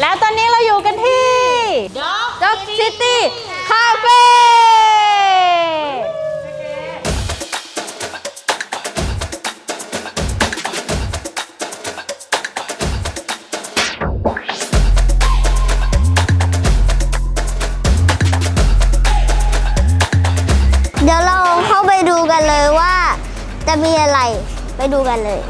แล้วตอนนี้เราอยู่กันที่ Dog City Cafe เดี๋ยวเราเข้าไปดูกันเลยว่า จะมีอะไรไปดูกันเลย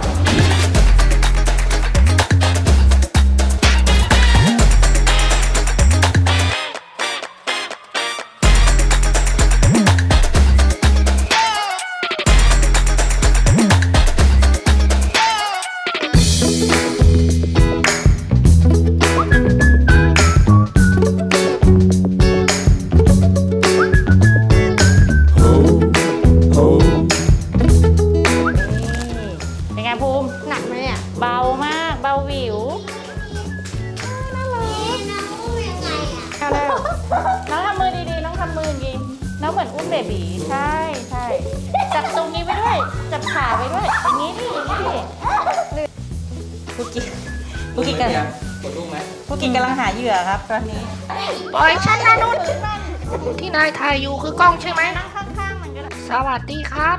ด้วยจับขาไว้ด้วยอย่างนี้ดิอย่างนี้ดิภูกิภูกิกันกดลูกไหมภูกิกำลังหาเหยื่อครับตอนนี้ปล่อยฉันนะนุชที่นายถ่ายอยู่คือกล้องใช่ไหมนั่งข้างๆมันก็ได้สวัสดีครับ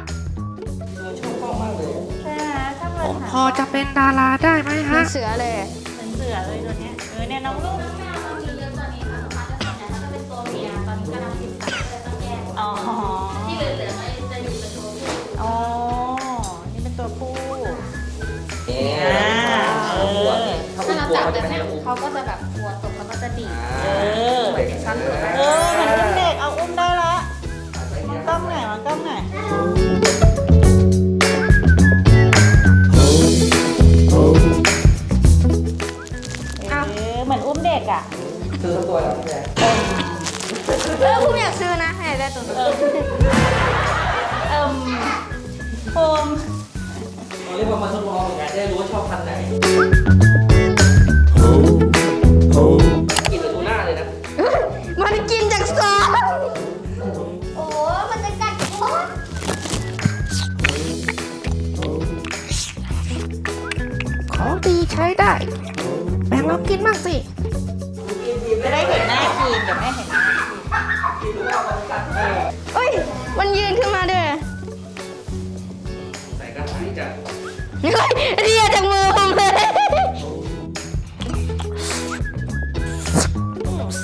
ตัวชอบกล้องมากเลยใช่ไหมถ้าผเรามหาพอจะเป็นดาราได้ไหมฮะเสือเลยเป็นเสือเลยตัวเนี้ยเออเนี่ยน้องลูกอ๋อ ถ้าเป็นกลัวเขาจะเป็นอุ้มเขาก็จะแบบกลัวตกเขาก็จะดีดเออเออเหมือนอุ้มเด็กเอาอุ้มได้ละมองกล้องหน่อยมองกล้องหน่อยเออเหมือนอุ้มเด็กอะ ซื้อทั้งตัวแล้วพี่แจ๊คเออผมอยากซื้อนะให้ได้ตัวนี้เออเอิ่มโฟมเราเรียกว่ามาทดลองเหมือนกันจะได้รู้ว่าชอบพันธุ์ไหน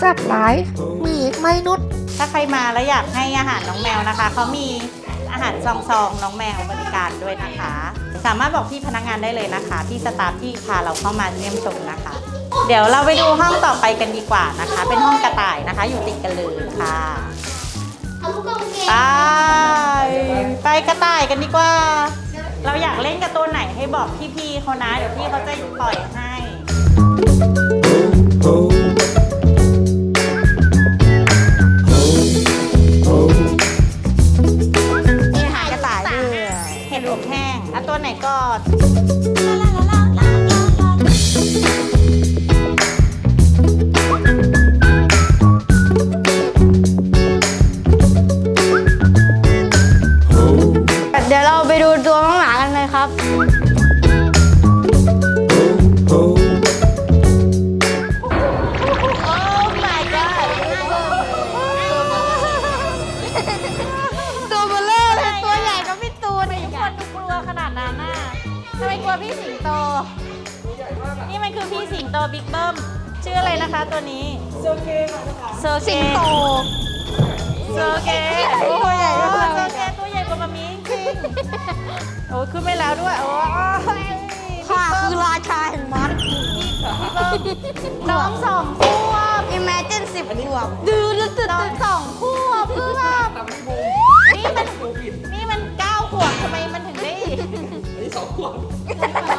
ซ่บหลาย มีอีกไหมนุชถ้าใครมาแล้วอยากให้อาหารน้องแมวนะคะ เขามีอาหารซองๆน้องแมวบริการด้วยนะคะ สามารถบอกพี่พนักงานได้เลยนะคะพี่สตาฟที่พาเราเข้ามาเยี่ยมชมนะคะ เดี๋ยวเราไปดูห้องต่อไปกันดีกว่านะคะ เป็นห้องกระต่ายนะคะ อยู่ติดกันเลยค่ะไปไปกระต่ายกันดีกว่า เราอยากเล่นกับตัวไหนให้บอกพี่ๆเขานะ เดี๋ยวพี่เขาจะปล่อยให้ ตัวไหนก่อนเดี๋ยวเราไปดูตัวน้องหมากันเลยครับ ไมกลัวพี่สิงโต นี่มันคือพี่สิงโตบิ๊กเบิ้ม ชื่ออะไรนะคะตัวนี้โซเกโซเกสิงโตโซเกตัวใหญ่โซเกตัวใหญ่กว่ามามีจริงโอ้ยขึ้นไปแล้วด้วยโอ้ยข้าคือราชาแห่งมันน้องสองขวบ อิมเมจินสิบขวบ ดูดูดูน้องสองขวบคือแบบนี่มันนี่ อั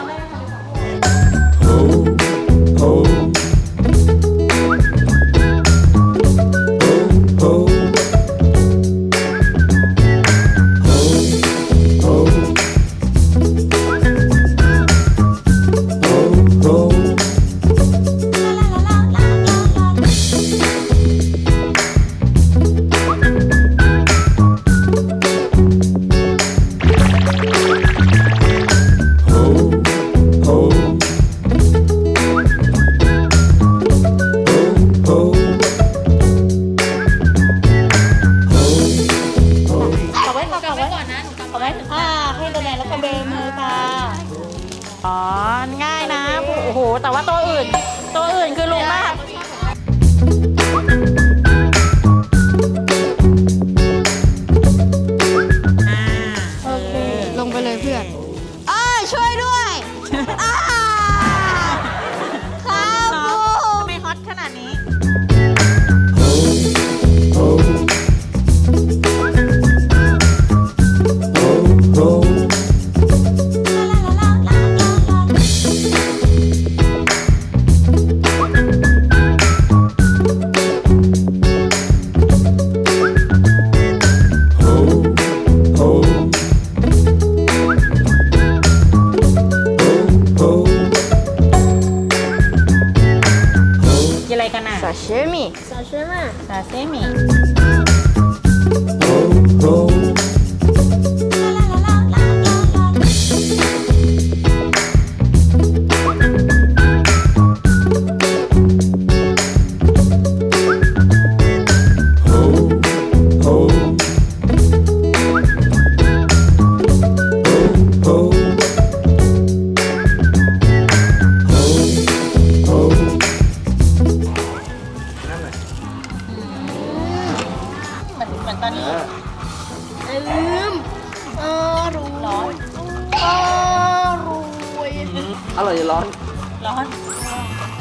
ซ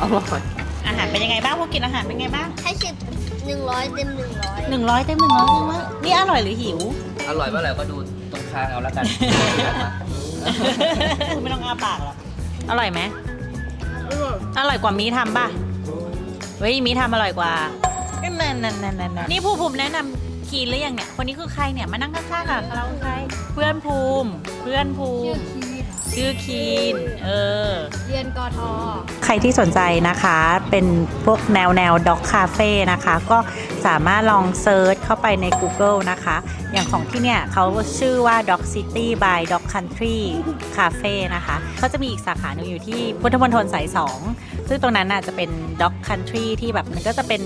อร่อยอาหารเป็นยังไงบ้างพวกกินอาหารเป็นไงบ้างให้สิบหนึ่งร้อยเต็มหนึ่งร้อยหนึ่งร้อยเต็มหนึ่งร้อยจริงไหมนี่อร่อยหรือหิว อร่อยเมื่อไหร่ก็ดูตรงคางเอาแล้วกัน ไม่ต้องอ้าปากหรอกอร่อยไหมอร่อยกว่ามีทำป่ะเฮ้ยมีทำอร่อยกว่านั่นนั่นนั่นนั่นนั่นนี่ภูภูมิแนะนำคีนหรือยังเนี่ยคนนี้คือใครเนี่ยมานั่งข้างๆกับเราคือใครเพื่อนภูมิ เพื่อนภูมิ ชื่อคีน เออ เรียนกทใครที่สนใจนะคะ เป็นพวกแนวแนวด็อกคาเฟ่นะคะ ก็สามารถลองเซิร์ชเข้าไปใน Google นะคะ อย่างของที่เนี่ยเขาชื่อว่า Dog City by Dog Country Cafe นะคะเขาจะมีอีกสาขาหนึ่งอยู่ที่พุทธมณฑลสาย 2 ซึ่งตรงนั้นน่ะจะเป็น Dog Country ที่แบบมันก็จะเป็น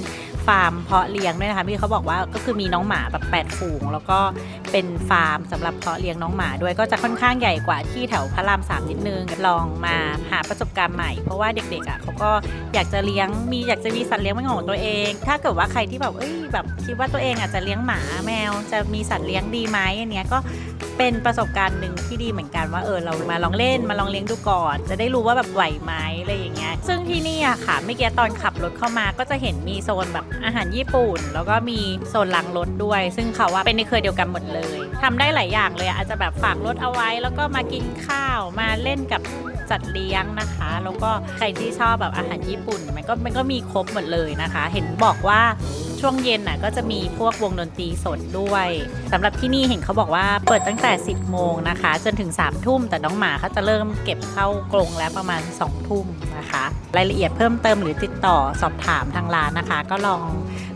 ฟาร์มเพาะเลี้ยงด้วยนะคะพี่เขาบอกว่าก็คือมีน้องหมาแบบ8ฝูง แล้วก็เป็นฟาร์มสำหรับเพาะเลี้ยงน้องหมาด้วยก็จะค่อนข้างใหญ่กว่าที่แถวพระรามสามนิดนึงลองมาหาประสบการณ์ใหม่ เพราะว่าเด็กๆอะเขาก็อยากจะเลี้ยงมีอยากจะมีสัตว์เลี้ยงเป็นของตัวเอง ถ้าเกิดว่าใครที่แบบเอ้ยแบบคิดว่าตัวเองอาจจะเลี้ยงหมาแมว จะมีสัตว์เลี้ยงดีไหมอันเนี้ยก็ เป็นประสบการณ์หนึ่งที่ดีเหมือนกันว่าเออเรามาลองเล่นมาลองเลี้ยงดูก่อน จะได้รู้ว่าแบบไหวไหมอะไรอย่างเงี้ยซึ่งที่นี่อะค่ะเมื่อกี้ตอนขับรถเข้ามาก็จะเห็นมีโซนแบบอาหารญี่ปุ่น แล้วก็มีโซนล้างรถด้วย ซึ่งเขาว่าเป็นในเครือเดียวกันหมดเลยทำได้หลายอย่างเลยอะอาจจะแบบฝากรถเอาไว้ แล้วก็มากินข้าวมาเล่นกับสัตว์เลี้ยงนะคะ แล้วก็ใครที่ชอบแบบอาหารญี่ปุ่น มันก็มันก็มีครบหมดเลยนะคะ เห็นบอกว่า ช่วงเย็นน่ะก็จะมีพวกวงดนตรีสดด้วยสำหรับที่นี่เห็นเขาบอกว่าเปิดตั้งแต่ 10 โมงนะคะ จนถึง 3 ทุ่ม แต่น้องหมาเขาจะเริ่มเก็บเข้ากรงแล้วประมาณ 2 ทุ่มนะคะ รายละเอียดเพิ่มเติมหรือติดต่อสอบถามทางร้านนะคะ ก็ลอง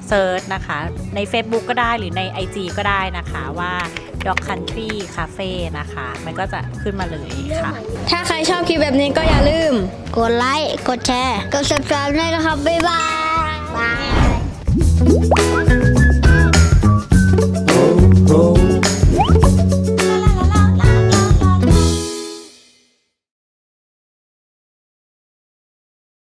เซิร์ชนะคะ ใน Facebook ก็ได้หรือใน IG ก็ได้นะคะว่า Dog Country Cafe นะคะ มันก็จะขึ้นมาเลยค่ะ ถ้าใครชอบคลิปแบบนี้ก็อย่าลืม กดไลค์ กดแชร์ กด subscribe ด้วยนะครับ บ๊ายบายบาย Thank you.